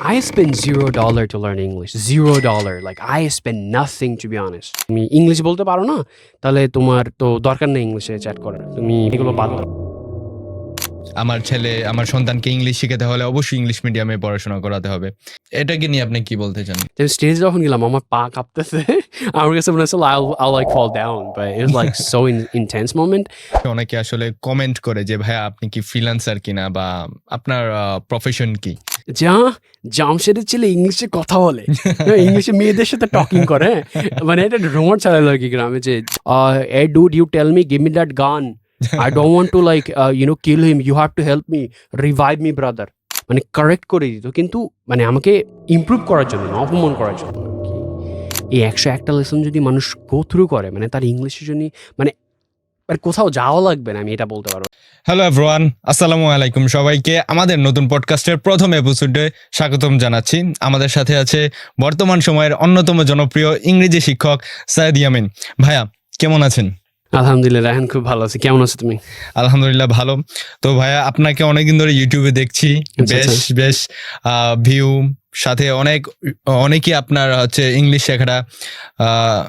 I spent zero dollar to learn English. Zero dollar. Like I spent nothing to be honest. তুমি English বলতে পারো না? তাহলে তোমার তো দরকার নেই ইংলিশে চ্যাট করার। তুমি এগুলো বাদ দাও। আমার ছেলে আমার সন্তানকে ইংলিশ শিখাতে হলে অবশ্যই ইংলিশ মিডিয়ামে পড়াশোনা করাতে হবে। এটাকে নিয়ে আপনি কি বলতে চান? তো স্টেজ যখন গেলাম আমার পা কাঁপতেছে। আমার কাছে মনে হচ্ছিল I'll, I'll like fall down but it was like so in, intense moment অনেকে আসলে কমেন্ট করে যে ভাইয়া আপনি কি ফ্রিল্যান্সার কিনা বা আপনার প্রফেশন কি? যা জামশেদের ছেলে ইংলিশে কথা বলে। ইংলিশে মেয়েদের সাথে টকিং করে হ্যাঁ? মানে এটা রোমার চালালো কি গ্রামে যে a dude you tell me give me that gun I don't want to like you know kill him you have to help me revive me brother মানে কারেক্ট করে দিত, কিন্তু মানে আমাকে ইমপ্রুভ করার জন্য না অপমান করার জন্য এই একশো একটা লেসন যদি মানুষ গো থ্রু করে মানে তার ইংলিশের জন্য মানে মানে কোথাও যাওয়া লাগবে না আমি এটা বলতে পারব হ্যালো এভরিওয়ান আসসালামু আলাইকুম সবাইকে। আমাদের নতুন পডকাস্টের প্রথম এপিসোডে স্বাগতম জানাচ্ছি। আমাদের সাথে আছে বর্তমান সময়ের অন্যতম জনপ্রিয় ইংরেজি শিক্ষক সায়েদ ইয়ামিন। ভাইয়া কেমন আছেন? আলহামদুলিল্লাহ রাহান খুব ভালো আছে। কেমন আছো তুমি? আলহামদুলিল্লাহ ভালো। তো ভাইয়া আপনাকে অনেকদিন ধরে ইউটিউবে দেখছি। আচ্ছা, বেশ বেশ ভিউ সাথে অনেক অনেকেই আপনার হচ্ছে ইংলিশ শেখাটা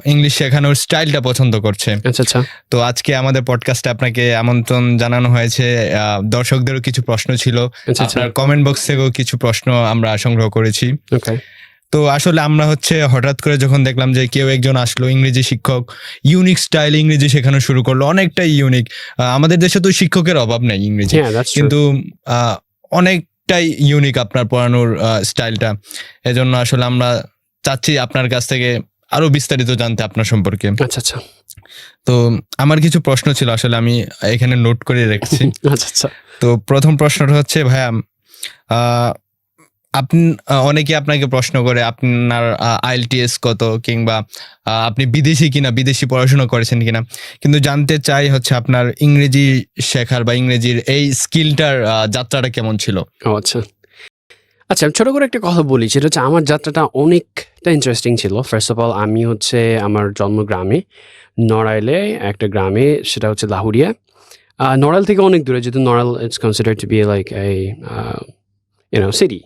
ইংলিশ শেখানোর স্টাইলটা পছন্দ করছে। আচ্ছা আচ্ছা। তো আজকে আমাদের পডকাস্টে আপনাকে আমন্ত্রণ জানানো হয়েছে দর্শকদেরও কিছু প্রশ্ন ছিল। আচ্ছা আপনার কমেন্ট বক্স থেকেও কিছু প্রশ্ন আমরা সংগ্রহ করেছি। তো আসলে আমরা হচ্ছে হঠাৎ করে যখন দেখলাম যে কেউ একজন আসলো ইংরেজি শিক্ষক ইউনিক স্টাইল ইংরেজি শেখানো শুরু করল অনেকটাই ইউনিক আমাদের দেশে তো শিক্ষকের অভাব নেই ইংরেজি। হ্যাঁ কিন্তু আহ, অনেকটাই ইউনিক আপনার পড়ানোর স্টাইলটা এজন্য আসলে আমরা চাচ্ছি আপনার কাছ থেকে আরও বিস্তারিত জানতে আপনার সম্পর্কে। আচ্ছা আচ্ছা। তো আমার কিছু প্রশ্ন ছিল আসলে আমি এখানে নোট করে রেখেছি। আচ্ছা আচ্ছা। তো প্রথম প্রশ্নটা হচ্ছে ভাইয়া আহ, আপনি অনেকে আপনাকে প্রশ্ন করে আপনার আইএলটিএস কত কিংবা আপনি বিদেশি কিনা, বিদেশি পড়াশোনা করেছেন কিনা। কিন্তু জানতে চাই হচ্ছে আপনার ইংরেজি শেখার বা ইংরেজির এই স্কিলটার যাত্রাটা কেমন ছিল? আচ্ছা। আচ্ছা আমি ছোট করে একটা কথা বলি, সেটা হচ্ছে আমার যাত্রাটা অনেকটা ইন্টারেস্টিং ছিল। ফার্স্ট অফ অল আমি হচ্ছে আমার জন্মগ্রামে নড়াইলে একটা গ্রামে, সেটা হচ্ছে লাহুরিয়া। নড়াইল থেকে অনেক দূরে, যেহেতু Narail it's consider to be like এই you know city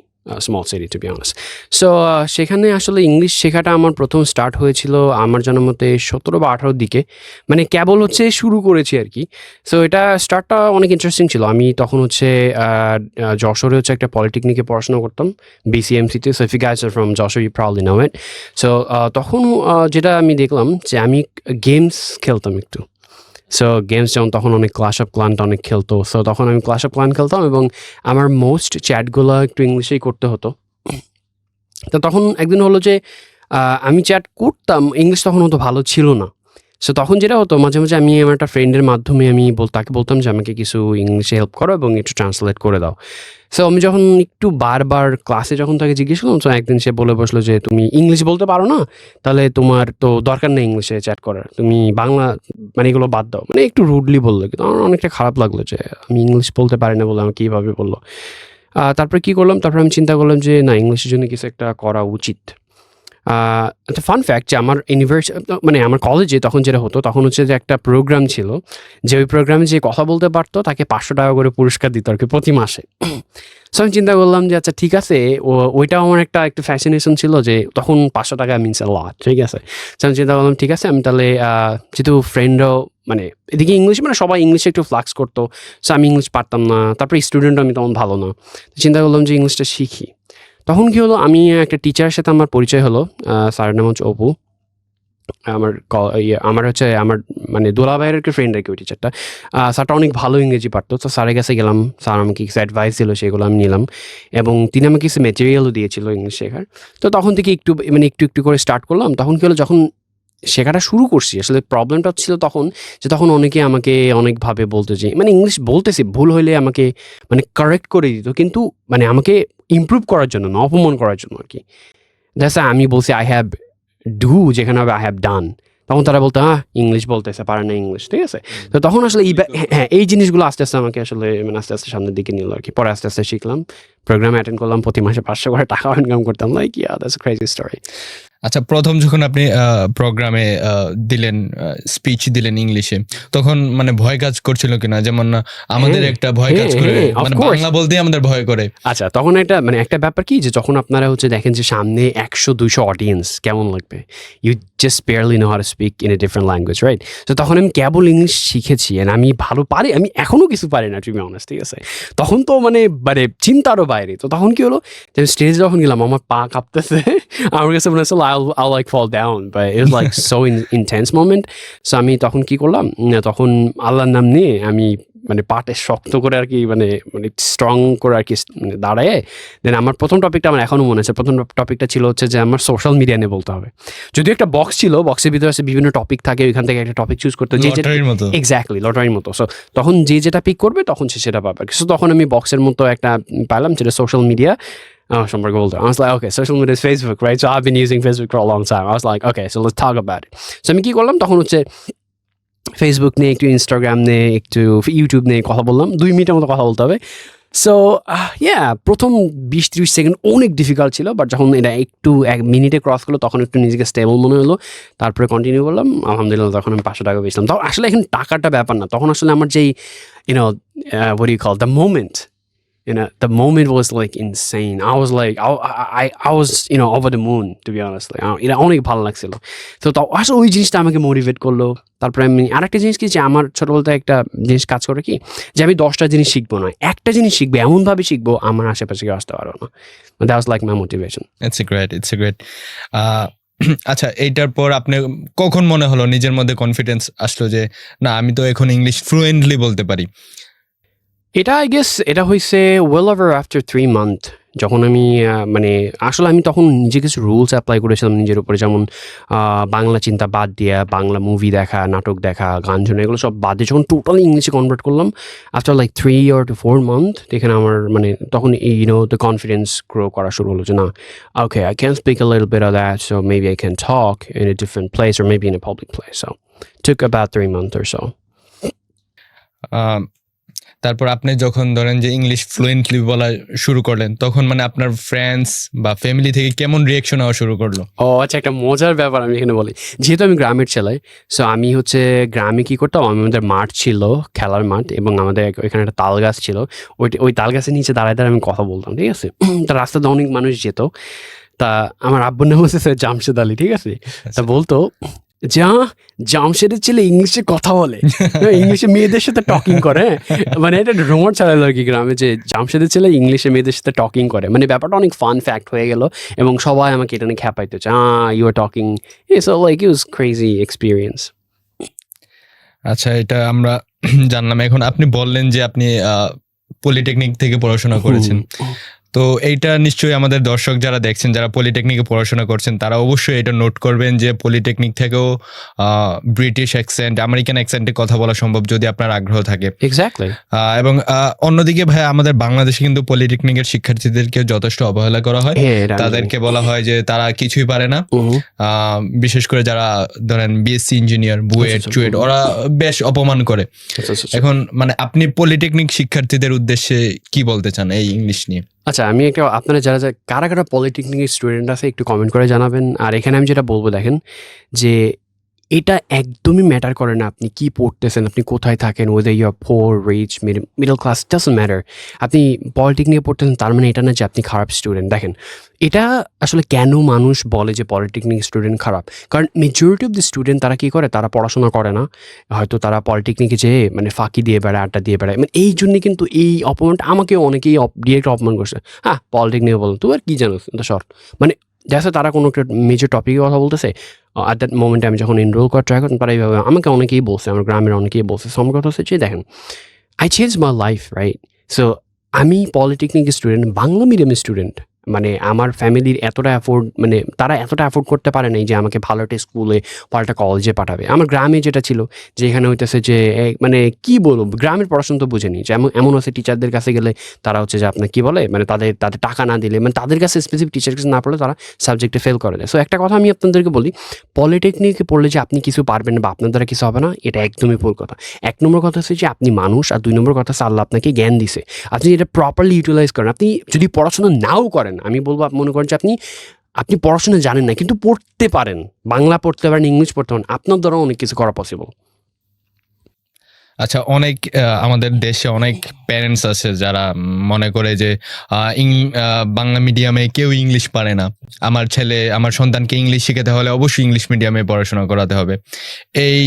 small city to be honest so সেখানে আসলে ইংলিশ শেখাটা আমার প্রথম স্টার্ট হয়েছিল আমার জানার মতে সতেরো বা আঠারোর দিকে। মানে কেবল হচ্ছে শুরু করেছি আর কি। সো এটা স্টার্টটা অনেক ইন্টারেস্টিং ছিল। আমি তখন হচ্ছে যশোরে হচ্ছে একটা পলিটেকনিকে পড়াশোনা করতাম বিসিএমসিতে so if guys from Jessore you probably know it so তখন যেটা আমি দেখলাম যে আমি গেমস খেলতাম একটু। সো গেমস যেমন তখন অনেক ক্লাস অফ ক্লান্ট অনেক খেলতো। সো তখন আমি ক্লাস অফ ক্লান খেলতাম এবং আমার মোস্ট চ্যাটগুলো একটু ইংলিশেই করতে হতো। তো তখন একদিন হলো যে আমি চ্যাট করতাম ইংলিশ তখন অত ভালো ছিল না। সো তখন যেটা হতো, মাঝে মাঝে আমি আমার একটা ফ্রেন্ডের মাধ্যমে আমি বল, তাকে বলতাম যে, আমাকে কিছু ইংলিশে হেল্প করো এবং একটু ট্রান্সলেট করে দাও। সো আমি যখন একটু বারবার ক্লাসে যখন তাকে জিজ্ঞেস করলাম, তো একদিন সে বলে বসল যে, তুমি ইংলিশ বলতে পারো না? তাহলে তোমার তো দরকার নেই ইংলিশে চ্যাট করার। তুমি বাংলা মানে এগুলো বাদ দাও। মানে একটু রুডলি বলল কিন্তু আমার অনেকটা খারাপ লাগল যে, আমি ইংলিশ বলতে পারি না বলে আমাকে কীভাবে বলল। তারপরে কী করলাম? তারপরে আমি চিন্তা করলাম যে, না ইংলিশের জন্য কিছু একটা করা উচিত। একটা ফান ফ্যাক্ট যে আমার ইউনিভার্সিটি মানে আমার কলেজে তখন যেটা হতো, তখন হচ্ছে যে একটা প্রোগ্রাম ছিল যে ওই প্রোগ্রামে যে কথা বলতে পারতো, তাকে পাঁচশো টাকা করে পুরস্কার দিত আর কি প্রতি মাসে। সো আমি চিন্তা করলাম যে আচ্ছা ঠিক আছে। ওইটাও আমার একটা, একটু ফ্যাসিনেশন ছিল যে তখন পাঁচশো টাকা মিনস লট ঠিক আছে? সো আমি চিন্তা করলাম, ঠিক আছে, আমি তাহলে যেহেতু ফ্রেন্ডও মানে এদিকে ইংলিশ মানে সবাই ইংলিশে একটু ফ্লাক্স করতো সো আমি ইংলিশ পারতাম না, তারপরে স্টুডেন্টও আমি তখন ভালো না। চিন্তা করলাম যে ইংলিশটা শিখি। তখন কি হলো? আমি একটা টিচারের সাথে আমার পরিচয় হলো স্যারের নাম হচ্ছে অপু। আমার ইয়ে, আমার হচ্ছে আমার মানে দোলা ভাইয়ের একটা ফ্রেন্ড আর কি ওই টিচারটা স্যারটা অনেক ভালো ইংরেজি পারতো তো স্যারের কাছে গেলাম। স্যার আমাকে কিছু অ্যাডভাইস দিল সেগুলো আমি নিলাম। এবং তিনি আমাকে কিছু মেটেরিয়ালও দিয়েছিল ইংলিশ শেখার। তো তখন থেকে একটু মানে একটু একটু করে স্টার্ট করলাম। তখন কি হলো? যখন শেখাটা শুরু করছি আসলে প্রবলেমটা ছিল তখন যে তখন অনেকে আমাকে অনেকভাবে বলতো যে মানে ইংলিশ বলতেছি ভুল হইলে আমাকে মানে কারেক্ট করে দিত। কিন্তু মানে আমাকে ইমপ্রুভ করার জন্য না অপমান করার জন্য আর কি। দেখ আমি বলছি আই হ্যাভ ডু যেখানে হবে আই হ্যাভ ডান তখন তারা বলতো হ্যাঁ ইংলিশ বলতেছে পারে না ইংলিশ ঠিক আছে? তো তখন আসলে এই হ্যাঁ এই জিনিসগুলো আস্তে আস্তে আমাকে আসলে মানে আস্তে আস্তে সামনের দিকে নিল আর কি। পরে আস্তে আস্তে শিখলাম প্রোগ্রাম অ্যাটেন্ড করলাম প্রতি মাসে পাঁচশো করে টাকা ইনকাম করতাম like yeah that's crazy story আচ্ছা প্রথম যখন আপনি প্রোগ্রামে দিলেন স্পিচ দিলেন ইংলিশে তখন মানে ভয় কাজ করছিল কিনা? যেমন আমাদের একটা ভয় কাজ করে মানে বাংলা বলতেই আমাদের ভয় করে। আচ্ছা তখন একটা মানে একটা ব্যাপার কি যে যখন আপনারা হচ্ছে দেখেন যে সামনে একশো দুইশো অডিয়েন্স কেমন লাগবে? You just purely know her speak in a different language right তো তখন আমি কেবল ইংলিশ শিখেছি and আমি ভালো পারি আমি এখনও কিছু পারি না টুবি অনেস্ট ঠিক আছে? তখন তো মানে মানে চিন্তারও বাইরে। তো তখন কি হলো? যে স্টেজে যখন গেলাম আমার পা কাঁপতেছে আমার কাছে মনে হচ্ছিল I I like fall down but it like so intense moment so আমি তখন কি করলাম? তখন আল্লাহর নাম নিয়ে আমি মানে পাটে শক্ত করে আর কি মানে মানে স্ট্রং করে আর কি মানে দাঁড়ায় দেন আমার প্রথম টপিকটা আমার এখনও মনে আছে। প্রথম টপিকটা ছিল হচ্ছে যে আমার সোশ্যাল মিডিয়া নিয়ে বলতে হবে। যদিও একটা বক্স ছিল বক্সের ভিতরে আছে বিভিন্ন টপিক থাকে ওইখান থেকে একটা টপিক চুজ করতে। যে এক্স্যাক্টলি লটারির মতো। সো তখন যে যেটা পিক করবে তখন সে সেটা পাবে। সো তখন আমি বক্সের মতো একটা পাইলাম যেটা সোশ্যাল মিডিয়া সম্পর্কে বলতে I was like, okay, social media is Facebook, right? So I've been using Facebook for a long time. I was like, okay, so let's talk about it. So আমি কি করলাম তখন হচ্ছে ফেসবুক নিয়ে একটু Instagram নিয়ে একটু ইউটিউব নিয়ে কথা বললাম দুই মিনিটের মতো কথা বলতে হবে সো ইয়া প্রথম বিশ ত্রিশ সেকেন্ড অনেক ডিফিকাল্ট ছিল বাট যখন এটা একটু এক মিনিটে ক্রস করল তখন একটু নিজেকে স্টেবল মনে হলো তারপরে কন্টিনিউ করলাম আলহামদুলিল্লাহ তখন আমি পাঁচশো টাকা পেয়েছিলাম তখন আসলে এখন টাকাটা ব্যাপার না তখন আসলে আমার যেই you know what do you call it? You know the moment was like insane. I was like i i, I was you know over the moon to be honest. Like এটা অনেক ভালো লাগছিল তো আসলে ওই জিনিসটা আমাকে মোটিভেট করল। তারপরে আমি আরেকটা জিনিস কি যে আমার ছোট বলতে একটা জিনিস কাজ করে কি যে আমি দশটা জিনিস শিখব না। একটা জিনিস শিখব এমনভাবে শিখব আমার আশেপাশে কেউ আসতে পারব না। That was like my motivation it's a great it's a great আচ্ছা এইটার পর আপনি কখন মনে হলো নিজের মধ্যে কনফিডেন্স আসলো যে না আমি তো এখন ইংলিশ ফ্লুয়েন্টলি বলতে পারি? এটা আই গেস এটা হয়েছে well over after three month যখন আমি মানে আসলে আমি তখন নিজে কিছু রুলস অ্যাপ্লাই করেছিলাম নিজের উপরে, যেমন বাংলা চিন্তা বাদ দিয়া, বাংলা মুভি দেখা, নাটক দেখা, গান শোনা, এগুলো সব বাদ দিয়ে যখন টোটালি ইংলিশে কনভার্ট করলাম after like three or two four month এখানে আমার মানে তখন ইউনো দ্য কনফিডেন্স গ্রো করা শুরু হলো যে, না okay I can speak a little bit of that so maybe I can talk in a different place or maybe in a public place so took about three month or so তারপর আপনি যখন ধরেন যে English fluently বলা শুরু করলেন তখন মানে আপনার ফ্রেন্ডস বা ফ্যামিলি থেকে কেমন রিয়েকশন হওয়া শুরু করল? ও আচ্ছা একটা মজার ব্যাপার আমি এখানে বলি। যেহেতু আমি গ্রামের ছেলে সো আমি হচ্ছে গ্রামে কি করতাম? আমাদের মাঠ ছিল খেলার মাঠ এবং আমাদের ওইখানে একটা তাল গাছ ছিল। ওই ওই তাল গাছের নিচে দাঁড়ায় দাঁড়ায় আমি কথা বলতাম ঠিক আছে? তা রাস্তাতে অনেক মানুষ যেত। তা আমার আব্বুর নাম হচ্ছে স্যার জামশেদ আলী ঠিক আছে? তা বলতো যা জামশেদের ছেলে ইংলিশে কথা বলে। হ্যাঁ, ইংলিশে মেয়েদের সাথে টকিং করে হ্যাঁ। মানে এটা রোমর চালালো আর কি গ্রামে যে জামশেদের ছেলে ইংলিশে মেয়েদের সাথে টকিং করে। মানে ব্যাপারটা অনেক ফান ফ্যাক্ট হয়ে গেল এবং সবাই আমাকে এটা নিয়ে খ্যাপাইতে হচ্ছে you are talking so like use crazy experience আচ্ছা এটা আমরা জানলাম। এখন আপনি বললেন যে আপনি পলিটেকনিক থেকে পড়াশোনা করেছেন। তো এইটা নিশ্চয়ই আমাদের দর্শক যারা দেখছেন যারা পলিটেকনিকে পড়াশোনা করছেন তারা অবশ্যই এটা নোট করবেন যে পলিটেকনিক থেকেও ব্রিটিশ অ্যাকসেন্ট আমেরিকান অ্যাকসেন্টে কথা বলা সম্ভব যদি আপনার আগ্রহ থাকে। এক্স্যাক্টলি এবং অন্যদিকে ভাই আমাদের বাংলাদেশে কিন্তু পলিটেকনিকের শিক্ষার্থীদেরকে যথেষ্ট অবহেলা করা হয়। তাদেরকে বলা হয় যে তারা কিছুই পারে না। বিশেষ করে যারা ধরেন বিএসসি ইঞ্জিনিয়ার বুয়েট আচ্ছা, চুয়েট ওরা বেশ অপমান করে। আচ্ছা, আচ্ছা, আচ্ছা। এখন মানে আপনি পলিটেকনিক শিক্ষার্থীদের উদ্দেশ্যে কি বলতে চান এই ইংলিশ নিয়ে? আচ্ছা আমি একটা আপনারা যারা যারা কারা কারা পলিটেকনিকের স্টুডেন্ট আছে একটু কমেন্ট করে জানাবেন। আর এখানে আমি যেটা বলব দেখেন যে এটা একদমই ম্যাটার করে না আপনি কি পড়তেছেন, আপনি কোথায় থাকেন ওদের you're for rich middle class doesn't matter আপনি পলিটেকনিকে পড়তেছেন, তার মানে এটা না যে আপনি খারাপ স্টুডেন্ট দেখেন, এটা আসলে কেন মানুষ বলে যে পলিটেকনিক স্টুডেন্ট খারাপ? কারণ মেজরিটি অফ দ্য স্টুডেন্ট তারা কী করে? তারা পড়াশোনা করে না। হয়তো তারা পলিটেকনিকে যেয়ে মানে ফাঁকি দিয়ে বেড়ায়, আড্ডা দিয়ে বেড়ায়। মানে এই জন্যে কিন্তু এই অপমানটা আমাকে অনেকেই ডিরেক্ট অপমান করছে। হ্যাঁ পলিটেকনিক বলুন তুই আর কি জানো? শর্ট মানে দেখা তারা কোনো একটা মেজর টপিকে কথা বলতেছে। অ্যাট দ্যাট মোমেন্টে আমি যখন এনরোল করা ট্রাই করতাম তারা এইভাবে আমাকে অনেকেই বলছে, আমার গ্রামের অনেকেই বলছে সমগ্র কথা হচ্ছে যে দেখেন I change my life right so আমি polytechnic student Bangla medium student মানে আমার ফ্যামিলির এতটা অ্যাফোর্ড মানে তারা এতটা অ্যাফোর্ড করতে পারে নাই যে আমাকে ভালো একটা স্কুলে একটা কলেজে পাঠাবে। আমার গ্রামে যেটা ছিল যে এখানে হইতেছে যে মানে কি বলব, গ্রামের পড়াশোনা তো বুঝেনি যে এমন এমন আছে টিচারদের কাছে গেলে তারা হচ্ছে যে আপনার কি বলে মানে তাদের তাদের টাকা না দিলে মানে তাদের কাছে স্পেসিফিক টিচার কাছে না পড়লে তারা সাবজেক্টে ফেল করে দেয়। সো একটা কথা আমি আপনাদেরকে বলি পলিটেকনিকে পড়লে যে আপনি কিছু পারবেন বা আপনার দ্বারা কিছু হবে না, এটা একদমই ভুল কথা। এক নম্বর কথা হচ্ছে যে আপনি মানুষ, আর দুই নম্বর কথা হচ্ছে আল্লাহ আপনাকে জ্ঞান দিছে। আপনি এটা প্রপারলি ইউটিলাইজ করেন। আপনি যদি পড়াশোনা নাও করেন আমি বলব মনে করেন যে আপনি আপনি পড়াশোনা জানেন না, কিন্তু পড়তে পারেন। বাংলা পড়তে পারেন, ইংলিশ পড়তে পারেন, আপনার দ্বারা অনেক কিছু করা পসিবল আচ্ছা অনেক আমাদের দেশে অনেক প্যারেন্টস আছে যারা মনে করে যে বাংলা মিডিয়ামে কেউ ইংলিশ পারে না। আমার ছেলে, আমার সন্তানকে ইংলিশ শিখাতে হলে অবশ্যই ইংলিশ মিডিয়ামে পড়াশোনা করাতে হবে। এই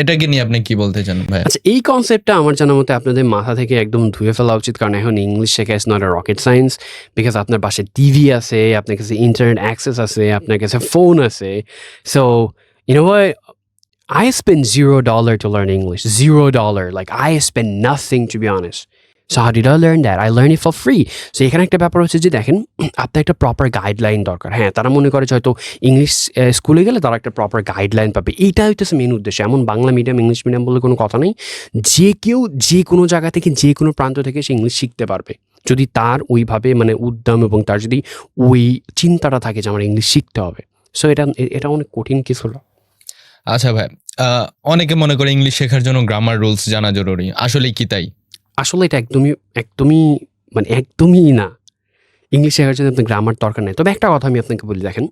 এটাকে নিয়ে আপনি কি বলতে চান, ভাই আচ্ছা এই কনসেপ্টটা আমার জানার মতে আপনাদের মাথা থেকে একদম ধুয়ে ফেলা উচিত কারণ এখন ইংলিশ শেখা is not rocket science because আপনার পাশে টিভি আছে, আপনার কাছে ইন্টারনেট অ্যাক্সেস আছে, আপনার কাছে ফোন আছে so you know I spend zero dollar to learn English. Zero dollar. Like, I spend nothing, to be honest. So how did I learn that? I learned it for free. So এখানে একটা ব্যাপার হচ্ছে যে দেখেন, আপনার একটা proper guideline দরকার। হ্যাঁ তারা মনে করে হয়তো ইংলিশ স্কুলে গেলে তারা একটা প্রপার গাইডলাইন পাবে। এইটা হইতেছে মেন উদ্দেশ্য। এমন বাংলা মিডিয়াম ইংলিশ মিডিয়াম বলে কোনো কথা নেই। যে কেউ যে কোনো জায়গা থেকে, যে কোনো প্রান্ত থেকে সে ইংলিশ শিখতে পারবে। যদি তার ওইভাবে মানে উদ্যম এবং তার যদি ওই চিন্তাটা থাকে যে আমার ইংলিশ শিখতে হবে। সো এটা এটা অনেক কঠিন কিছু না। আচ্ছা ভাই অনেকে মনে করে ইংলিশ শেখার জন্য গ্রামার রুলস জানা জরুরি। আসলে কি তাই? আসলে এটা একদমই একদমই মানে একদমই না। ইংলিশ শেখার জন্য আপনার গ্রামার দরকার নেই। তবে একটা কথা আমি আপনাকে বলি, দেখেন।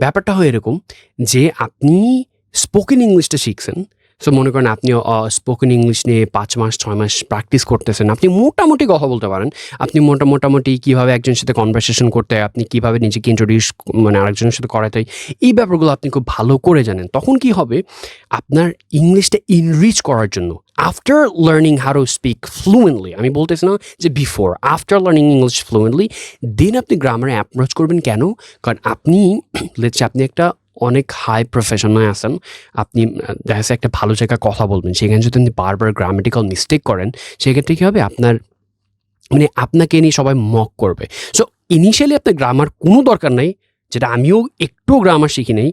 ব্যাপারটা হয় এরকম যে আপনি স্পোকেন ইংলিশটা শিখছেন সো মনে করেন আপনি স্পোকেন ইংলিশ নিয়ে পাঁচ মাস, ছয় মাস প্র্যাকটিস করতেছেন, আপনি মোটামুটি কথা বলতে পারেন। আপনি মোটা, মোটামুটি কীভাবে একজনের সাথে কনভারসেশন করতে হয়, আপনি কীভাবে নিজেকে ইন্ট্রোডিউস মানে আরেকজনের সাথে করাতে হয়, এই ব্যাপারগুলো আপনি খুব ভালো করে জানেন। তখন কি হবে, আপনার ইংলিশটা ইনরিচ করার জন্য after learning how to speak fluently আমি বলতেছি না যে before after learning English fluently then আপনি গ্রামারে অ্যাপ্রোচ করবেন কেন? কারণ আপনি লেটস আপনি একটা অনেক হাই প্রফেশনে আছেন, আপনি দেখা যাচ্ছে একটা ভালো জায়গায় কথা বলবেন। সেখানে যদি আপনি বারবার গ্রামেটিক্যাল মিস্টেক করেন, সেক্ষেত্রে কী হবে? আপনার মানে আপনাকে নিয়ে সবাই মক করবে। সো ইনিশিয়ালি আপনার গ্রামার কোনো দরকার নাই, যেটা আমিও একটু গ্রামার শিখি নাই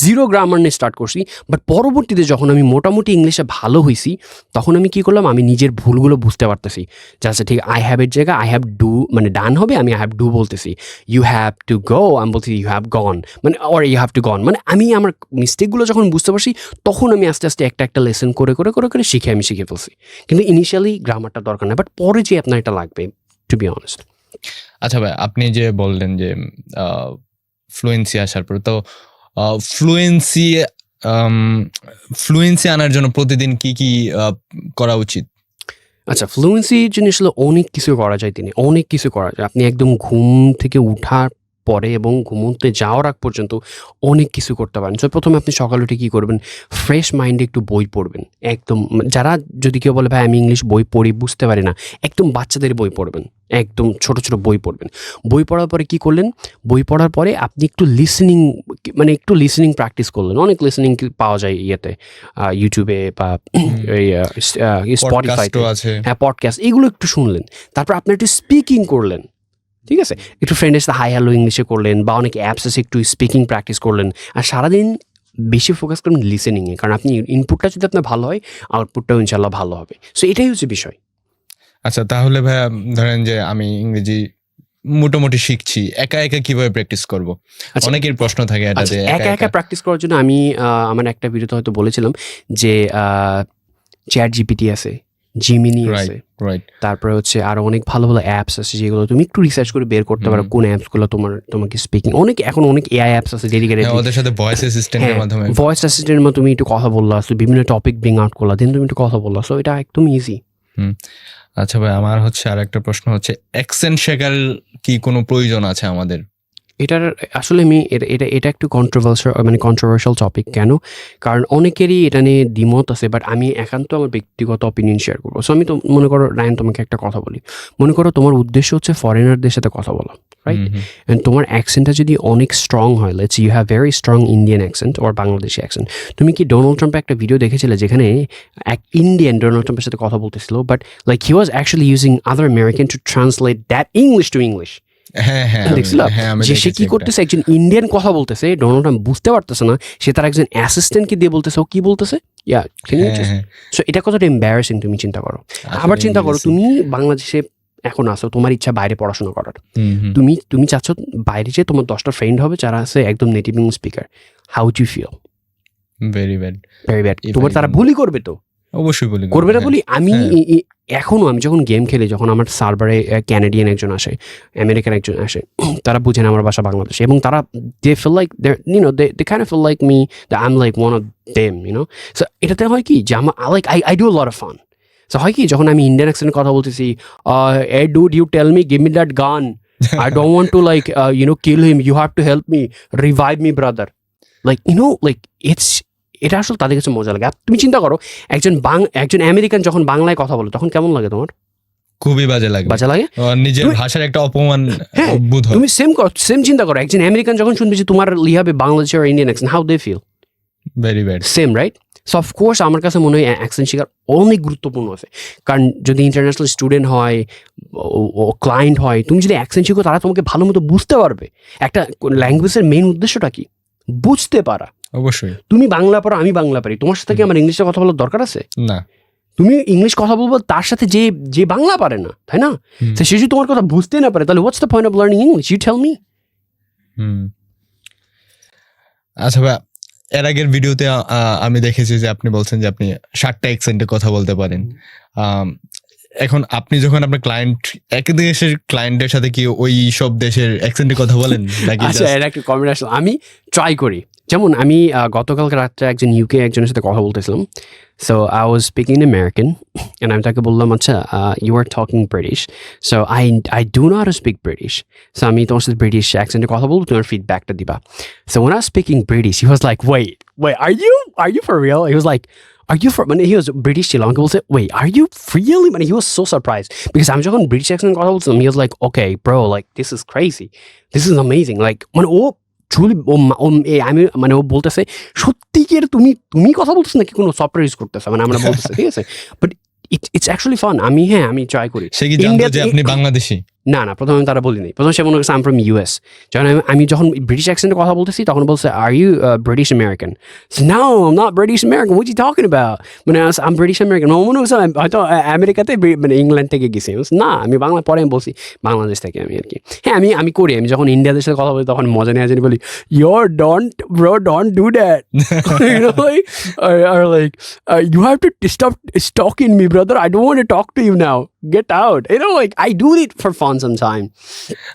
জিরো গ্রামার নিয়ে স্টার্ট করছি বাট পরবর্তীতে যখন আমি মোটামুটি ইংলিশে ভালো হয়েছি তখন আমি কি করলাম? আমি নিজের ভুলগুলো বুঝতে পারতেছি। আচ্ছা ঠিক আই হ্যাভের জায়গায় আই হ্যাভ ডু মানে ডান হবে, আমি আই হ্যাভ ডু বলতেছি। ইউ হ্যাভ টু গো আমি বলছি ইউ হ্যাভ গন মানে or you have to gone মানে আমি আমার মিস্টেকগুলো যখন বুঝতে পারছি, তখন আমি আস্তে আস্তে একটা একটা লেসন করে করে করে করে শিখে আমি শিখে ফেলছি। কিন্তু ইনিশিয়ালি গ্রামারটা দরকার নেই বাট পরে যে আপনার এটা লাগবে টু বি অনেস্ট আচ্ছা ভাই, আপনি যে বললেন যে ফ্লুয়েন্সি আসার পর, তো ফ্লুয়েন্সি ফ্লুয়েন্সি আনার জন্য প্রতিদিন কি কি করা উচিত? আচ্ছা ফ্লুয়েন্সি জিনিস হলো অনেক কিছু করা যায়, তিনি অনেক কিছু করা যায়। আপনি একদম ঘুম থেকে উঠার পরে এবং ঘুমোতে যাওয়ার আগ পর্যন্ত অনেক কিছু করতে পারেন। সো প্রথমে আপনি সকাল উঠে কী করবেন? ফ্রেশ মাইন্ডে একটু বই পড়বেন। একদম যারা যদি কেউ বলে ভাই আমি ইংলিশ বই পড়ি বুঝতে পারি না একদম বাচ্চাদের বই পড়বেন। একদম ছোট ছোট বই পড়বেন। বই পড়ার পরে কি করলেন? বই পড়ার পরে আপনি একটু লিসনিং মানে একটু লিসনিং প্র্যাকটিস করলেন। অনেক লিসনিং পাওয়া যায় ইয়েতে ইউটিউবে বা এই স্পটিফাইতে হ্যাঁ পডকাস্ট এগুলো একটু শুনলেন। তারপর আপনি একটু স্পিকিং করলেন। ঠিক আছে? একটু ফ্রেন্ডের সাথে হাই হ্যালো ইংলিশে করলেন বা অনেক অ্যাপস আছে একটু স্পিকিং প্র্যাকটিস করলেন। আর সারাদিন বেশি ফোকাস করবেন লিসেনিংয়ে কারণ আপনি ইনপুটটা যদি আপনার ভালো হয় আউটপুটটাও ইনশাল্লাহ ভালো হবে। সো এটাই হচ্ছে বিষয়। আচ্ছা তাহলে ভাইয়া ধরেন যে আমি ইংরেজি মোটামুটি শিখছি একা একা কীভাবে প্র্যাকটিস করব? আচ্ছা, অনেকের প্রশ্ন থাকে এটা আচ্ছা যে একা একা প্র্যাকটিস করার জন্য আমি আমার একটা ভিডিওতে হয়তো বলেছিলাম যে চ্যাট জিপিটি আছে। জিমিনি আছে। তারপরে হচ্ছে আরও অনেক ভালো ভালো অ্যাপস আছে যেগুলো তুমি একটু রিসার্চ করে বের করতে পারো। কোন অ্যাপসগুলো তোমার তোমাকে স্পিকিং অনেক এখন অনেক এআই অ্যাপস আছে ডেডিকেটেড হ্যাঁ, ওদের সাথে ভয়েস অ্যাসিস্ট্যান্টের মাধ্যমে। ভয়েস অ্যাসিস্ট্যান্টের মতো তুমি একটু কথা বললা বিভিন্ন টপিক ব্রিং আউট করলা দেন তুমি একটু কথা বললা সো এটা একদম ইজি আচ্ছা ভাই আমার হচ্ছে আর একটা প্রশ্ন হচ্ছে অ্যাকসেন্ট শেখার কি কোনো প্রয়োজন আছে আমাদের? এটার আসলে আমি এটা এটা একটু কন্ট্রোভার্সাল মানে কন্ট্রোভার্সাল টপিক কেন? কারণ অনেকেরই এটা নিয়ে দ্বিমত আছে বাট আমি একান্ত আমার ব্যক্তিগত অপিনিয়ন শেয়ার করব। সো আমি তো মনে করো রায়ন তোমাকে একটা কথা বলি। মনে করো তোমার উদ্দেশ্য হচ্ছে ফরেনারদের সাথে কথা বলা রাইট হুম। তোমার অ্যাকসেন্টটা যদি অনেক স্ট্রং হয় let's you have very strong Indian accent or Bangladeshi accent তুমি কি ডোনাল্ড ট্রাম্পে একটা ভিডিও দেখেছিলে যেখানে এক ইন্ডিয়ান ডোনাল্ড ট্রাম্পের সাথে কথা বলতেছিল but like he was actually using other American to translate that English to English হ্যাঁ হ্যাঁ হ্যাঁ আমি যে সে কি করতেছে? একজন ইন্ডিয়ান কথা বলতেছে ডোনাল্ড ট্রাম্প বুঝতে পারতেছে না সে তার একজন অ্যাসিস্ট্যান্টকে দিয়ে বলতেছে ও কি বলতেছে? ইয়া। সো এটা কতটা এম্বারাসিং তুমি চিন্তা করো। আবার চিন্তা করো তুমি বাংলাদেশে এখন আসো তোমার ইচ্ছা বাইরে পড়াশোনা করার। তুমি তুমি চাচ্ছ বাইরে যে তোমার দশটা ফ্রেন্ড হবে যারা আছে একদম native English speaker how do feel very bad very bad তোমার তারা ভুলই করবে তো? অবশ্যই বলি করবে না। বলি? আমি এখনও আমি যখন গেম খেলি যখন আমার সার্ভারে ক্যানাডিয়ান একজন আসে আমেরিকান একজন আসে তারা বুঝেন আমার বাসা বাংলাদেশে এবং তারা they feel like you know they they of feel like me the I am like one of them you know so এটাতে হয় কি? যে আমার like I I do lot of fun so হয় কি? যখন আমি ইন্ডিয়ান অ্যাক্সেন্ট কথা বলতেছি a dude you tell me give me that gun I don't want to like uh, you know kill him. You have to help me, revive me, brother. Like you know, like it's এটা আসলে তাদের কাছে মজা লাগে। আর তুমি চিন্তা করো একজন বাং একজন আমেরিকান যখন বাংলায় কথা বলে তখন কেমন লাগে তোমার? খুবই বাজে লাগে। বাজা লাগে? নিজের ভাষার একটা অপমান হ্যাঁ, হয়। তুমি সেম করো সেম চিন্তা করো একজন আমেরিকান যখন শুনবে যে তোমার লিহাবে বাংলাদেশ আর Indian accent how they feel very bad same right so of course আমার কাছে মনে হয় অ্যাকসেন্ট শেখার অনেক গুরুত্বপূর্ণ আছে। কারণ যদি ইন্টারন্যাশনাল স্টুডেন্ট হয় ও ক্লায়েন্ট হয় তুমি যদি অ্যাকসেন্ট শিখো তারা তোমাকে ভালো মতো বুঝতে পারবে। একটা ল্যাঙ্গুয়েজের মেইন উদ্দেশ্যটা কি? বুঝতে পারা। অবশ্যই। তুমি বাংলা পারো আমি বাংলা পারি। তোমার সাথে কি আমার ইংলিশে কথা বলার দরকার আছে? না। তুমি ইংলিশ কথা বলব তার সাথে যে যে বাংলা পারে না তাই না? সে যদি তোমার কথা বুঝতে না পারে তাহলে what's the point of learning English you tell me আচ্ছা ভাই এর আগের ভিডিওতে আমি দেখেছি যে আপনি বলছেন যে আপনি ষাটটা অ্যাকসেন্টে কথা বলতে পারেন। এখন আপনি যখন আপনার ক্লায়েন্ট এক দেশের ক্লায়েন্টের সাথে কি ওই সব দেশের অ্যাকসেন্টে কথা বলেন? নাকি আচ্ছা এর একটা আসলো আমি ট্রাই করি। যেমন আমি গতকালকে রাত্রে একজন ইউকে একজনের সাথে কথা বলতেছিলাম। So I was speaking American and আমি তাকে বললাম আচ্ছা you are talking British so I I do not speak British so আমি তোমার সাথে ব্রিটিশ অ্যাকসেন্টে কথা বলব তোমার ফিডব্যাকটা দিবা। So when are speaking British he was like wait wait are you are you for real he was like are you for মানে he was British ছিল আমাকে বলছে ওয়েট আর ইউ রিয়েলি মানে he was so surprise because আমি যখন British accent কথা বলছিলাম he was like okay bro like this is crazy this is amazing like মানে ও ট্রুলি ও আমি মানে ও বলতেছে সত্যিকের তুমি তুমি কথা বলতেছো নাকি কোনো সফটওয়্যার ইউজ করতেছে? মানে আমরা বলতেছি ঠিক আছে? বাট ইটস অ্যাকচুয়ালি ফান আমি হ্যাঁ আমি ট্রাই করি। সে কি জানতো যে আপনি বাংলাদেশি? না না প্রথমে তারা বলিনি। প্রথমে সে মনে করছে আম ফ্রম ইউএস যখন আমি যখন ব্রিটিশ অ্যাকসেন্টে কথা বলতেছি তখন বলছে are you British American no I'm not British American you talking about মানে আম ব্রিটিশ আমেরিকান মনে হচ্ছে হয়তো আমেরিকাতে মানে ইংল্যান্ড থেকে গেছি। না আমি বাংলা পরে আমি বলছি বাংলাদেশ থেকে আমি আর কি হ্যাঁ আমি আমি করি আমি যখন ইন্ডিয়াদের সাথে কথা বলি তখন মজা নেওয়া জানি বলি your don't bro don't do that you know, like, or, or like, uh, you have to stop stalking me, brother. I don't now. Get out. You know, like, I do it for fun sometime.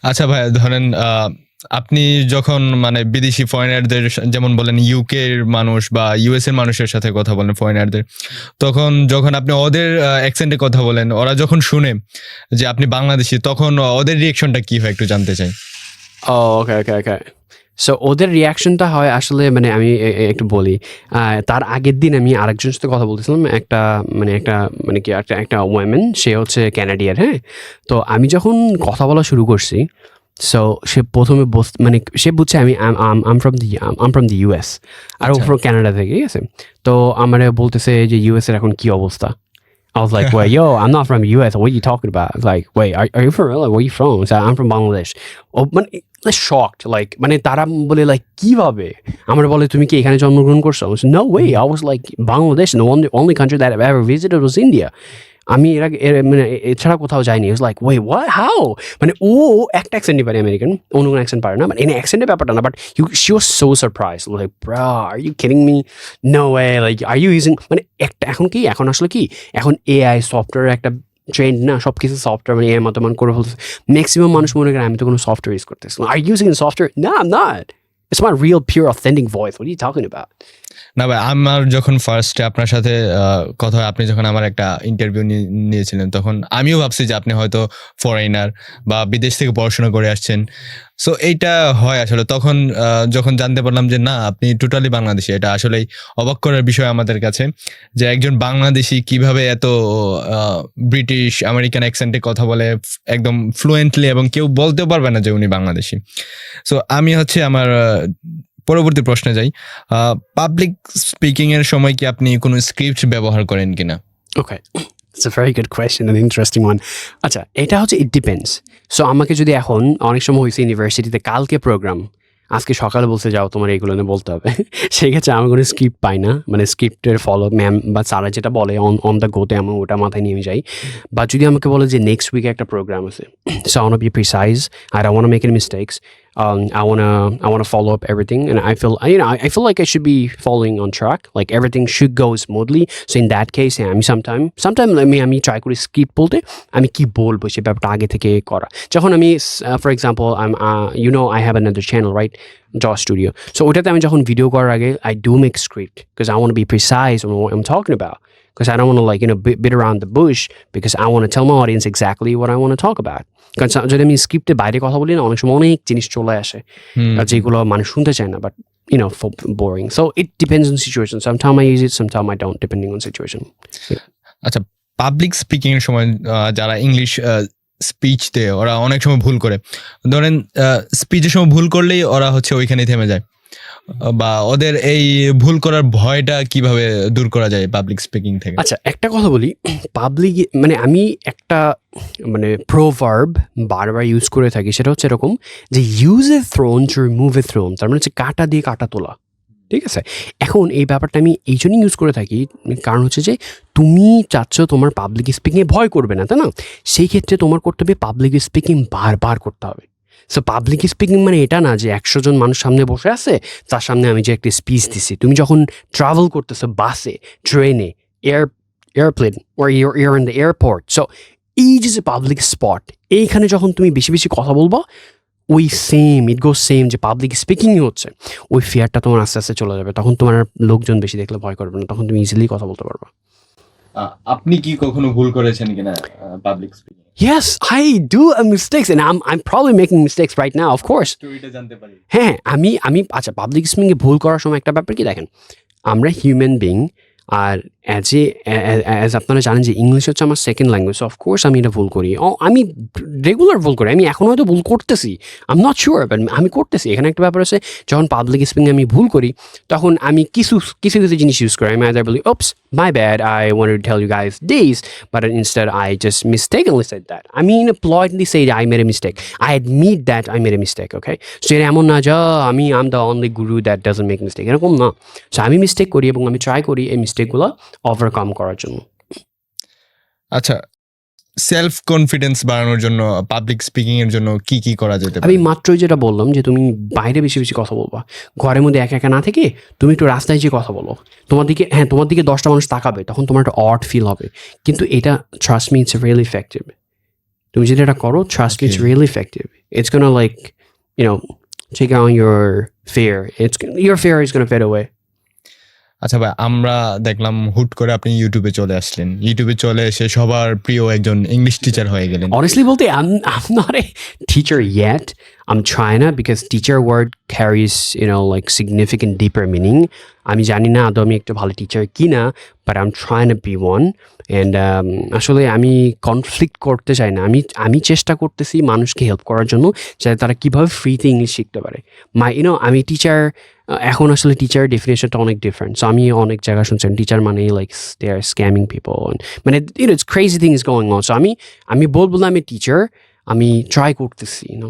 আচ্ছা ভাই ধরেন আপনি যখন মানে বিদেশি ফরেনারদের যেমন বলেন UK এর মানুষ বা ইউএস এর মানুষের সাথে কথা বলেন ফরেনারদের তখন যখন আপনি ওদের অ্যাকসেন্টে কথা বলেন ওরা যখন শুনে যে আপনি বাংলাদেশি তখন ওদের রিয়েকশনটা কি হয় একটু জানতে চাই Oh, okay, okay, okay. So ওদের রিয়াকশনটা হয় আসলে মানে আমি একটু বলি তার আগের দিন আমি আরেকজনের সাথে কথা বলতেছিলাম একটা মানে একটা মানে কি একটা একটা ওয়েমেন সে হচ্ছে ক্যানাডিয়ার হ্যাঁ? তো আমি যখন কথা বলা শুরু করছি সো সে প্রথমে বস- মানে সে বুঝছে আমি I'm from the I'm from the US আর ও আচ্ছা। ফ্রম ক্যানাডা থেকে ঠিক আছে? তো আমার বলতেছে যে ইউএসের এখন কি অবস্থা? I was like, wait, yo, I'm not from the US. What are you talking about? I was like, wait, are, are you from real? Like, where are you from? So I'm from Bangladesh. Oh, মানে shocked. Like, মানে তারা বলে like কিভাবে আমার বলে তুমি কি এখানে জন্মগ্রহণ করছো I was, no way. I was like Bangladesh and the only, only country that I've আমি এর আগে মানে এছাড়া কোথাও যাইনি। It's like way why how মানে ও একটা অ্যাকসেন্টই পারে আমেরিকান, অন্য কোনো অ্যাকসেন্ট পারে না। বাট এনে অ্যাকসেন্টের ব্যাপারটা না but you she was so surprise like bro are you kidding me no way like are you using মানে একটা, এখন কি, এখন আসলে কি, এখন এআই সফটওয়্যার একটা ট্রেন্ড না সব কিছু সফটওয়্যার মানে এর মতো করে ফেলতেছে। ম্যাক্সিমাম মানুষ মনে করে আমি তো কোনো সফটওয়্যার ইউজ করতেছি আর ইউজিং সফটওয়্যার না not it's my real pure authentic voice what you talking about না ভাই, আমার যখন ফার্স্টে আপনার সাথে কথা আপনি যখন আমার একটা ইন্টারভিউ নিয়েছিলেন, তখন আমিও ভাবছি যে আপনি হয়তো ফরেনার বা বিদেশ থেকে পড়াশোনা করে আসছেন। সো এইটা হয় আসলে। তখন যখন জানতে পারলাম যে না, আপনি টোটালি বাংলাদেশি, এটা আসলেই অবাক করার বিষয় আমাদের কাছে যে একজন বাংলাদেশি কীভাবে এত ব্রিটিশ আমেরিকান অ্যাকসেন্টে কথা বলে, একদম ফ্লুয়েন্টলি এবং কেউ বলতেও পারবে না যে উনি বাংলাদেশি। সো আমি হচ্ছে আমার পরবর্তী প্রশ্নে যাই। পাবলিক স্পিকিং এর সময় কি আপনি কোনো স্ক্রিপ্ট ব্যবহার করেন কিনা? Okay it's a very good question and interesting one আচ্ছা এটা হচ্ছে ইট ডিপেন্ডস সো আমাকে যদি এখন অনেক সময় হয়েছে ইউনিভার্সিটিতে কালকে প্রোগ্রাম আজকে সকালে বলতে যাও, তোমার এইগুলো নিয়ে বলতে হবে। সেই ক্ষেত্রে আমি কোনো স্ক্রিপ্ট পাই না। মানে স্ক্রিপ্টের ফলো ম্যাম বা স্যারা যেটা বলে অন অন দ্য গোতে আমি ওটা মাথায় নিয়ে যাই। বা যদি আমাকে বলে যে নেক্সট উইকে একটা প্রোগ্রাম আছে। So on I be precise are I want make an mistakes um, I wanna I wanna follow up everything, and I feel you know I, I feel like I should be following on track. Like everything should go smoothly. So in that case, হ্যাঁ, আমি sometime sometime আমি আমি try করি skip বলতে আমি কি বলব সে ব্যাপারটা আগে থেকে করা যখন আমি for example I you know I have another channel right জ স্টুডিও সো ওটাতে আমি যখন ভিডিও করার আগে I do make script because I want be precise what I'm talking about because I don't want to like you know bit, bit around the bush because I want to tell my audience exactly what I want to talk about কারণ সা- যদি আমি স্ক্রিপ্টে বাইরে কথা বলি না অনেক সময় অনেক জিনিস চলে আসে হুম, আর যেগুলো মানুষ শুনতে চায় না but you know for boring so it depends on situation sometimes I use it sometimes I don't depending on situation public speaking এর সময় যারা ইংলিশ স্পিচ দেয় ওরা অনেক সময় ভুল করে ধরেন স্পিচের সময় ভুল করলেই ওরা হচ্ছে ওইখানেই থেমে যায় বা ওদের এই ভুল করার ভয়টা কীভাবে দূর করা যায় পাবলিক স্পিকিং থেকে? আচ্ছা একটা কথা বলি পাবলিক মানে আমি একটা মানে প্রোভার্ব বারবার ইউজ করে থাকি, সেটা হচ্ছে এরকম যে use a thrown remove a thrown তার মানে হচ্ছে কাটা দিয়ে কাটা তোলা, ঠিক আছে? এখন এই ব্যাপারটা আমি এই জন্যই ইউজ করে থাকি, কারণ হচ্ছে যে তুমি চাচ্ছ তোমার পাবলিক স্পিকিংয়ে ভয় করবে না, তাই না? সেই ক্ষেত্রে তোমার করতে হবে পাবলিক স্পিকিং বারবার করতে হবে। সো পাবলিক স্পিকিং মানে এটা না যে একশো জন মানুষ সামনে বসে আছে, তার সামনে আমি যে একটা স্পিচ দিছি। তুমি যখন ট্রাভেল করতেছো বাসে ট্রেনে air airplane or your your in the airport so এই যে যে পাবলিক স্পট এইখানে যখন তুমি বেশি বেশি কথা বলব, ওই সেম ইট গো সেম যে পাবলিক স্পিকিংই হচ্ছে। ওই ফিয়ারটা তোমার আস্তে আস্তে চলে যাবে। তখন তোমার লোকজন বেশি দেখলে ভয় করবে না। তখন তুমি ইজিলি কথা বলতে পারবে। আপনি কি কখনো ভুল করেছেন কিনা public speaking Yes, I do a mistakes, and I'm I'm probably making mistakes right now, of course. স্টোরিটা জানতে পারি হ্যাঁ আমি আমি আচ্ছা পাবলিক স্পিকিংয়ে ভুল করার সময় একটা ব্যাপার কি দেখেন আমরা হিউম্যান বিং আর অ্যাজ এ অ্যাজ আপনারা জানেন যে ইংলিশ হচ্ছে আমার সেকেন্ড ল্যাঙ্গুয়েজ অফকোর্স আমি এটা ভুল করি। ও, আমি রেগুলার ভুল করি, আমি এখন হয়তো ভুল করতেছি। আম নট শিওর বাট আমি করতেছি। এখানে একটা ব্যাপার আছে, যখন পাবলিক স্পিকিং আমি ভুল করি, তখন আমি কিছু কিছু কিছু জিনিস ইউজ করি। আমি আদার বলি oops my bad I want to tell you guys this but instead I just said that I mean politely say I made a mistake I admit that I made a mistake, okay? So এটা এমন না যে আমি I'm the only guru that doesn't make mistake এরকম না। So আমি mistake করি এবং আমি ট্রাই করি এই মিস্টেকগুলো ওভারকাম করার জন্য। আচ্ছা সেলফ কনফিডেন্স বাড়ানোর জন্য পাবলিক স্পিকিং এর জন্য কি কি করা যেতে পারে? আমি মাত্রই যেটা বললাম যে তুমি বাইরে বেশি বেশি কথা বলবা। ঘরের মধ্যে একা একা না থেকে তুমি একটু রাস্তায় যে কথা বলো। তোমার দিকে হ্যাঁ তোমার দিকে দশটা মানুষ তাকাবে তখন তোমার একটা অড ফিল হবে। কিন্তু এটা trust me it's really effective তুমি যদি এটা করো trust me it's. Really effective it's gonna like you know take on your fear it's your fear is gonna fade away আচ্ছা ভাই, আমরা দেখলাম হুট করে আপনি ইউটিউবে চলে আসলেন ইউটিউবে চলে এসে সবার প্রিয় একজন ইংলিশ টিচার হয়ে গেলেন অনেস্টলি বলতে I am not a teacher yet. I'm to because teacher word carries, you know, like, significant deeper meaning. আমি জানি না আদৌ আমি একটা ভালো টিচার কি না but I am trying to be one and আসলে আমি কনফ্লিক্ট করতে চাই না। আমি আমি চেষ্টা করতেছি মানুষকে হেল্প করার জন্য যাতে তারা কীভাবে ফ্রিতে ইংলিশ শিখতে পারে। মাই ইউনো আমি টিচার এখন আসলে টিচার ডেফিনেশনটা অনেক ডিফারেন্ট সো আমি অনেক জায়গা শুনছেন টিচার মানে like they are scamming people মানে it's crazy thing is going on so আমি আমি বলব না আমি টিচার আমি ট্রাই করতেছি ইউনো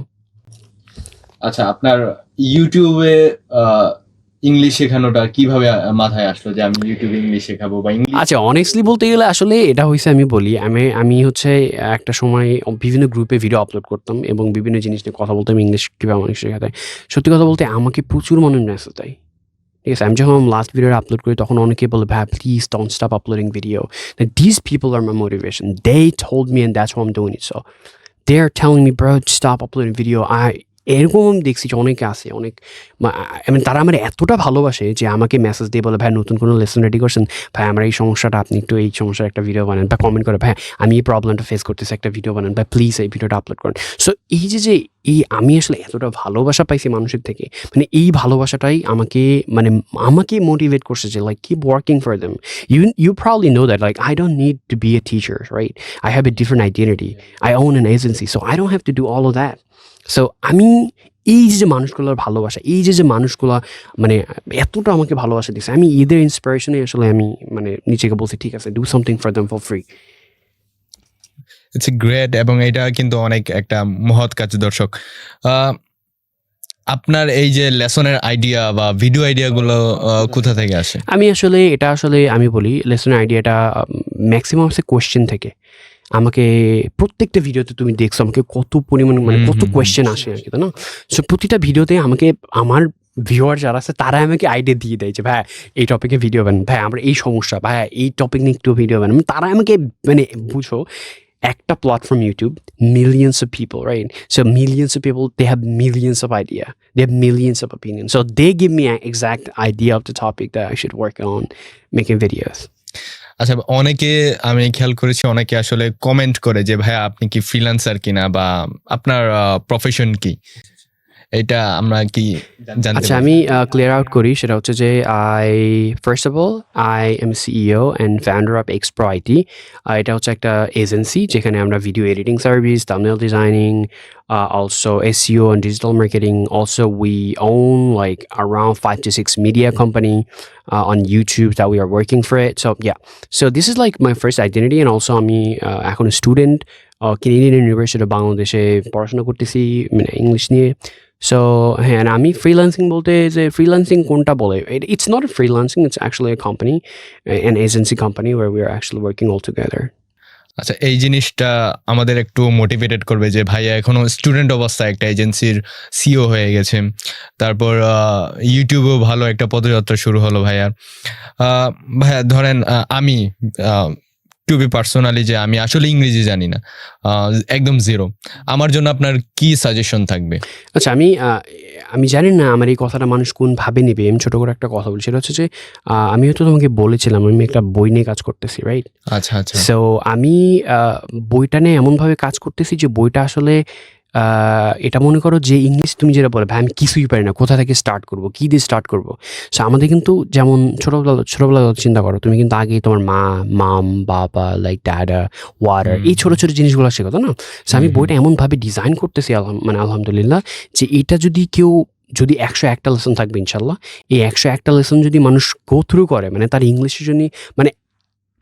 আচ্ছা আপনার ইউটিউবে ইংলিশ শেখানোটা কীভাবে মাথায় আসলো যে আমি ইউটিউবে ইংলিশ শেখাবো বা ইংলিশ আচ্ছা অনেস্টলি বলতে গেলে আসলে এটা হয়েছে আমি বলি, আমি আমি হচ্ছে একটা সময় বিভিন্ন গ্রুপে ভিডিও আপলোড করতাম এবং বিভিন্ন জিনিস নিয়ে কথা বলতাম ইংলিশ কীভাবে মানুষ শেখাতে। সত্যি কথা বলতে আমাকে প্রচুর মানুষ মেসেজ দেয় ঠিক আছে, আমি যখন লাস্ট ভিডিও আপলোড করি তখন অনেকে বলে, ভাই please don't stop uploading video this people are my motivation they told me and that's why I'm doing it so they are telling me bro stop uploading video I এরকম আমি দেখছি যে অনেকে আছে অনেক মা- I mean, তারা আমার এতটা ভালোবাসে যে আমাকে মেসেজ দিয়ে বলে ভাই নতুন কোনো লেসন রেডি করছেন? ভাই আমার এই সমস্যাটা আপনি একটু এই সমস্যার একটা ভিডিও বানান। বা কমেন্ট করে ভাই আমি এই প্রবলেমটা ফেস করতেছি একটা ভিডিও বানান। বা প্লিজ এই ভিডিওটা আপলোড করেন। সো এই যে যে এই আমি আসলে এতটা ভালোবাসা পাইছি মানুষের থেকে মানে এই ভালোবাসাটাই আমাকে মানে আমাকে মোটিভেট করছে যে like keep working for them you you probably know that like I don't need to be a teacher right I have a different identity I own an agency so I don't have to do all of that so আমি এই যে মানুষগুলোর ভালোবাসা এই যে যে মানুষগুলো মানে এতটা আমাকে ভালোবাসা দিচ্ছে আমি এদের ইন্সপিরেশনে আসলে আমি মানে নিজেকে বলছি ঠিক আছে do something for them for free it's great এবং এটা কিন্তু অনেক একটা মহৎ কাজ দর্শক। আপনার এই যে লেসনের আইডিয়া বা ভিডিও আইডিয়াগুলো কোথা থেকে আসে? আমি আসলে এটা আসলে আমি বলি লেসনের আইডিয়াটা ম্যাক্সিমাম হচ্ছে কোয়েশ্চেন থেকে। আমাকে প্রত্যেকটা ভিডিওতে তুমি দেখছ আমাকে কত পরিমাণ মানে কত। কোয়েশ্চেন আসে আর কি তাই না? সো প্রতিটা ভিডিওতে আমাকে আমার ভিউয়ার যারা আছে তারা আমাকে আইডিয়া দিয়ে দেয় যে ভাই এই টপিকে ভিডিও বানান ভাই আমরা এই সমস্যা ভাই এই টপিক নিয়ে একটু ভিডিও বানান। মানে তারা আমাকে মানে বুঝো একটা platform YouTube millions of people right so millions of people they have millions of idea they have millions of opinion so they give me exact idea of the topic that I should work on making videos আচ্ছা অনেকে আমি খেয়াল করেছি, অনেকে আসলে comment করে যে, ভাইয়া, আপনি কি ফ্রিল্যান্সার কিনা বা আপনার প্রফেশন কি? এটা আমরা কি জানতে আচ্ছা পারি? আমি ক্লিয়ার আউট করি সেটা হচ্ছে যে I first of all I am CEO and founder of Xpro IT এটা হচ্ছে একটা এজেন্সি যেখানে আমরা video editing service thumbnail designing also SEO and digital marketing also we own like around five to six media company uh, on YouTube that we are working for it. So yeah, so this is like my first identity and also আমি uh, এখন student Canadian university বাংলাদেশে পড়াশোনা করতেছি মানে English নিয়ে so হ্যাঁ আমি freelancing বলতে যে ফ্রিল্যান্সিং কোনটা বলে? It's not a freelancing it's actually a company an agency company where we are actually working all together আচ্ছা এই জিনিসটা আমাদের একটু মোটিভেটেড করবে যে ভাইয়া এখনও স্টুডেন্ট অবস্থায় একটা এজেন্সির সিও হয়ে গেছে। তারপর ইউটিউবেও ভালো একটা পদযাত্রা শুরু হলো ভাইয়ার আহ, ভাইয়া ধরেন আমি টু বি পার্সোনালি যে আমি আসলে ইংরেজি জানি না একদম জিরো আমার জন্য আপনার কি সাজেশন থাকবে? আচ্ছা আমি আমি জানি না আমার এই কথাটা মানুষ কোন ভাবে নেবে। আমি ছোট করে একটা কথা বলছি সেটা হচ্ছে যে আমি হয়তো তোমাকে বলেছিলাম আমি একটা বই নিয়ে কাজ করতেছি রাইট আচ্ছা আচ্ছা। সো আমি বইটা নিয়ে এমনভাবে কাজ করতেছি যে বইটা আসলে এটা মনে করো যে ইংলিশ তুমি যেটা বলে ভাই আমি কিছুই পারি না কোথা থেকে স্টার্ট করব কী দিয়ে স্টার্ট করব? সো আমাদের কিন্তু যেমন ছোটোবেলা ছোটোবেলা চিন্তা করো তুমি কিন্তু আগে তোমার মা মাম বাবা লাইক ড্যাডা ওয়াটার এই ছোটো ছোটো জিনিসগুলো শেখাতো না? সো আমি। বইটা এমনভাবে ডিজাইন করতেছি আলহাম মানে আলহামদুলিল্লাহ যে এটা যদি কেউ যদি একশো একটা লেসন থাকবে ইনশাল্লাহ এই একশো একটা লেসন যদি মানুষ গো থ্রু করে মানে তার ইংলিশের জন্য মানে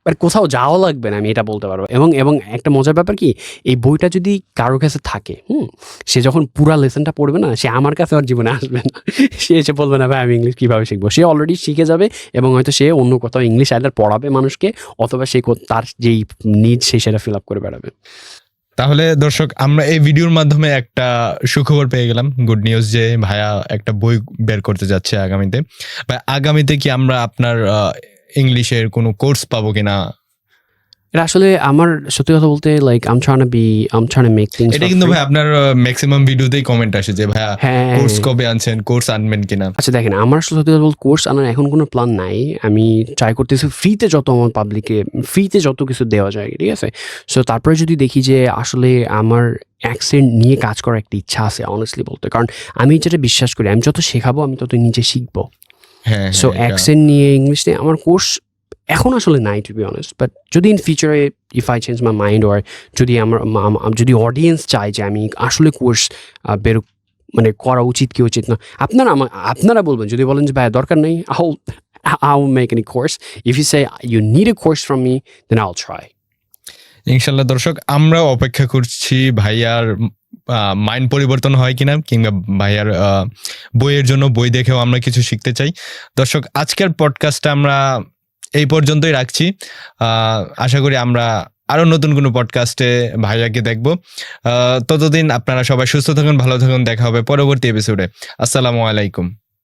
মানে কোথাও যাওয়া লাগবে না, আমি এটা বলতে পারব। এবং এবং একটা মজার ব্যাপার কি, এই বইটা যদি কারোর কাছে থাকে, হুম, সে যখন পুরা লেসনটা পড়বে না, সে আমার কাছে আর জীবনে আসবে না। সে এসে বলবে, না ভাই, আমি ইংলিশ কীভাবে শিখব? সে অলরেডি শিখে যাবে এবং হয়তো সে অন্য কোথাও ইংলিশ আইডার পড়াবে মানুষকে, অথবা সে তার যেই নিড সে সেটা ফিল আপ করে বেড়াবে। তাহলে দর্শক, আমরা এই ভিডিওর মাধ্যমে একটা সুখবর পেয়ে গেলাম। গুড নিউজ যে ভাইয়া একটা বই বের করতে যাচ্ছে আগামীতে। বা আগামীতে কি আমরা আপনার ইংলিশের কোনো কোর্স পাবো কিনা? এটা আসলে আমার সত্যি কথা বলতে like I'm trying be I'm trying make things এটা কিন্তু ভাই আপনার ম্যাক্সিমাম ভিডিওতেই কমেন্ট আসে যে ভাইয়া হ্যাঁ। কোর্স কবে আনছেন? কোর্স আনবেন কিনা? আচ্ছা দেখেন আমার সত্যি কথা বলতে কোর্স আনার এখন কোনো প্ল্যান নাই। আমি ট্রাই করতেছি ফ্রিতে যত আমার পাবলিকে ফ্রিতে যত কিছু দেওয়া যায় ঠিক আছে? সো তারপরে যদি দেখি যে আসলে আমার অ্যাকসেন্ট নিয়ে কাজ করার একটা ইচ্ছা আছে অনেস্টলি বলতে। কারণ আমি যেটা বিশ্বাস করি আমি যত শেখাবো আমি তত নিজে শিখব। হ্যাঁ সো অ্যাকসেন্ট নিয়ে ইংলিশ নিয়ে আমার কোর্স এখন আসলে নাই টু বি অনেস্ট বাট যদি ইন ফিউচারে if I change my mind or যদি আমার যদি অডিয়েন্স চায় যে আমি আসলে কোর্স বের মানে করা উচিত কি উচিত না আপনারা আমার আপনারা বলবেন যদি বলেন যে ভাই দরকার নেই I'll I'll make any course if you say you need a course from me then I'll try ইনশাল্লাহ দর্শক আমরাও অপেক্ষা করছি ভাইয়ার মাইন্ড পরিবর্তন হয় কিনা কিংবা ভাইয়ার বইয়ের জন্য বই দেখেও আমরা কিছু শিখতে চাই। দর্শক, আজকের পডকাস্টটা আমরা এই পর্যন্তই রাখছি। আশা করি আমরা আরও নতুন কোনো পডকাস্টে ভাইয়াকে দেখব। ততদিন আপনারা সবাই সুস্থ থাকুন, ভালো থাকুন, দেখা হবে পরবর্তী এপিসোডে আসসালামু আলাইকুম।